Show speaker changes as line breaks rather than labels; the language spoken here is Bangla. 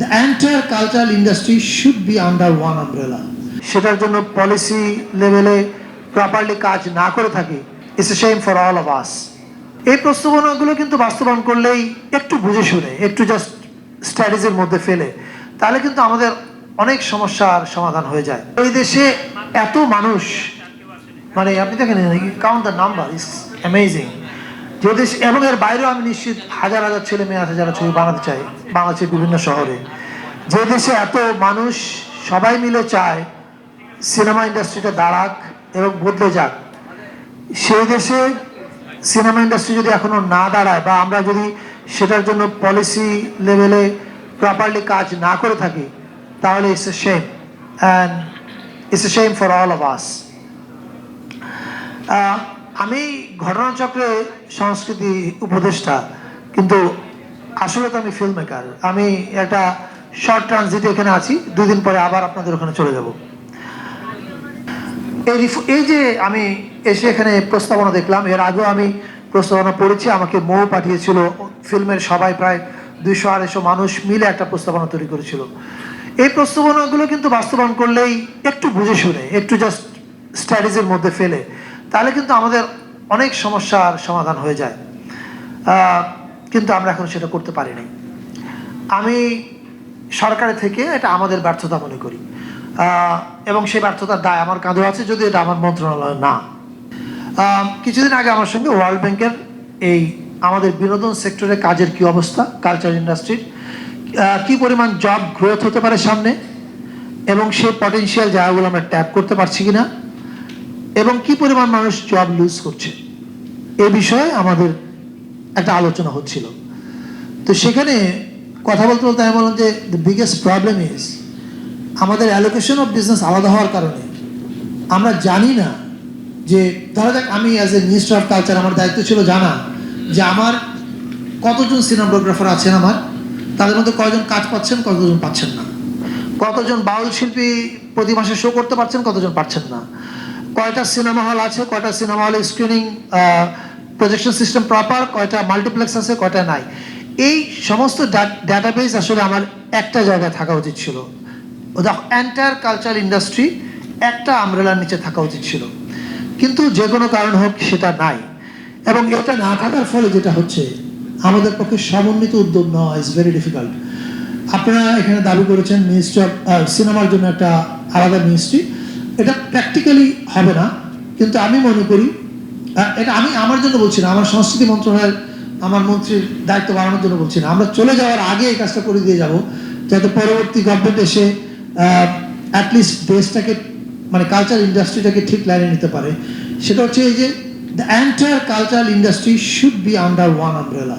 the entire cultural industry should be under one umbrella. সেটার জন্য পলিসি লেভেলে প্রপারলি কাজ না করে থাকি it's a shame for all of us এই প্রস্তাবনাগুলো কিন্তু বাস্তবায়ন করলেই একটু বুঝে শুনে, একটু জাস্ট স্ট্র্যাটেজির মধ্যে ফেলে, তাহলে কিন্তু আমাদের অনেক সমস্যার সমাধান হয়ে যায়। এই দেশে এত মানুষ মানে আপনি দেখেন count the number is amazing যে দেশ এবং এর বাইরেও আমি নিশ্চিত হাজার হাজার ছেলে মেয়ে আছে যারা ছবি বানাতে চায় বাংলাদেশের বিভিন্ন শহরে। যে দেশে এত মানুষ সবাই মিলে চায় সিনেমা ইন্ডাস্ট্রিটা দাঁড়াক এবং বদলে যাক, সেই দেশে সিনেমা ইন্ডাস্ট্রি যদি এখনও না দাঁড়ায় বা আমরা যদি সেটার জন্য পলিসি লেভেলে প্রপারলি কাজ না করে থাকি, তাহলে it's a shame and it's a shame for all of us আমি ঘটনাচক্রে সংস্কৃতি উপদেষ্টা, কিন্তু আসলে তো আমি ফিল্ম মেকার আমি একটা শর্ট ট্রানজিট এখানে আছি দুই দিন পরে আবার আপনাদের ওখানে চলে যাব। এই এই যে আমি এসে এখানে প্রস্তাবনা দেখলাম, এর আগেও আমি প্রস্তাবনা পড়েছি, আমাকে মৌ পাঠিয়েছিল ফিল্মের সবাই প্রায় দুইশো, আড়াইশো মানুষ মিলে একটা প্রস্তাবনা তৈরি করেছিল। এই প্রস্তাবনাগুলো কিন্তু বাস্তবায়ন করলেই একটু বুঝে শুনে, একটু জাস্ট স্ট্র্যাটেজির মধ্যে ফেলে তাহলে কিন্তু আমাদের অনেক সমস্যার সমাধান হয়ে যায়। কিন্তু আমরা এখন সেটা করতে পারিনি আমি সরকারের থেকে এটা আমাদের ব্যর্থতা মনে করি। এবং সেই ব্যর্থতার দায় আমার কাঁধে আছে যদি এটা আমার মন্ত্রণালয় না। কিছুদিন আগে আমার সঙ্গে ওয়ার্ল্ড ব্যাংকের এই আমাদের বিনোদন সেক্টরে কাজের কি অবস্থা, কালচার ইন্ডাস্ট্রির কি পরিমাণ জব গ্রোথ হতে পারে সামনে, এবং সেই পটেনশিয়াল জায়গাগুলো আমরা ট্যাপ করতে পারছি কিনা এবং কি পরিমাণ মানুষ জব লুজ করছে? এ বিষয়ে আমাদের একটা আলোচনা হচ্ছিল। তো সেখানে কথা বলতে বলতে আমি বললাম যে দ্য বিগেস্ট প্রবলেম ইজ আমাদের অ্যালোকেশন অফ বিজনেস আলাদা হওয়ার কারণে আমরা জানি না যে, ধরা যাক আমি as a minister of culture আমার দায়িত্ব ছিল জানা যে আমার কতজন সিনেমাটোগ্রাফার আছেন আমার? তাদের মধ্যে কয়জন কাজ পাচ্ছেন, কতজন পাচ্ছেন না? কতজন বাউল শিল্পী প্রতি মাসে শো করতে পারছেন, কতজন পারছেন না? কয়টা সিনেমা হল আছে, কয়টা সিনেমা হলে স্ক্রিনিং প্রজেকশন সিস্টেম প্রপার কয়টা মাল্টিপ্লেক্স আছে, কয়টা নাই। এই সমস্ত ডাটাবেস আসলে আমার একটা জায়গায় থাকা উচিত ছিল। দ্য এন্টায়ার কালচার ইন্ডাস্ট্রি একটা আমরেলার নিচে থাকা উচিত ছিল। কিন্তু যে কোনো কারণ হোক, সেটা নাই। এবং এটা না থাকার ফলে যেটা হচ্ছে, আমাদের পক্ষে সমন্বিত উদ্যোগ নেওয়া ইজ ভেরি ডিফিকাল্ট আপনারা এখানে দাবি করেছেন মিনিস্ট্রি অফ সিনেমার জন্য একটা আলাদা মিনিস্ট্রি এটা প্র্যাকটিক্যালি হবে না, কিন্তু আমি মনে করি এটা আমি আমার জন্য বলছি না, আমার সংস্কৃতি মন্ত্রণালয়ের, আমার মন্ত্রীর দায়িত্ব বাড়ানোর জন্য বলছি না। আমরা চলে যাওয়ার আগে এই কাজটা করে দিয়ে যাব, যাতে পরবর্তী গভর্নমেন্ট এসে অ্যাটলিস্ট দেশটাকে মানে কালচার ইন্ডাস্ট্রিটাকে ঠিক লাইনে নিতে পারে। সেটা হচ্ছে এই যে the entire cultural industry should be under one umbrella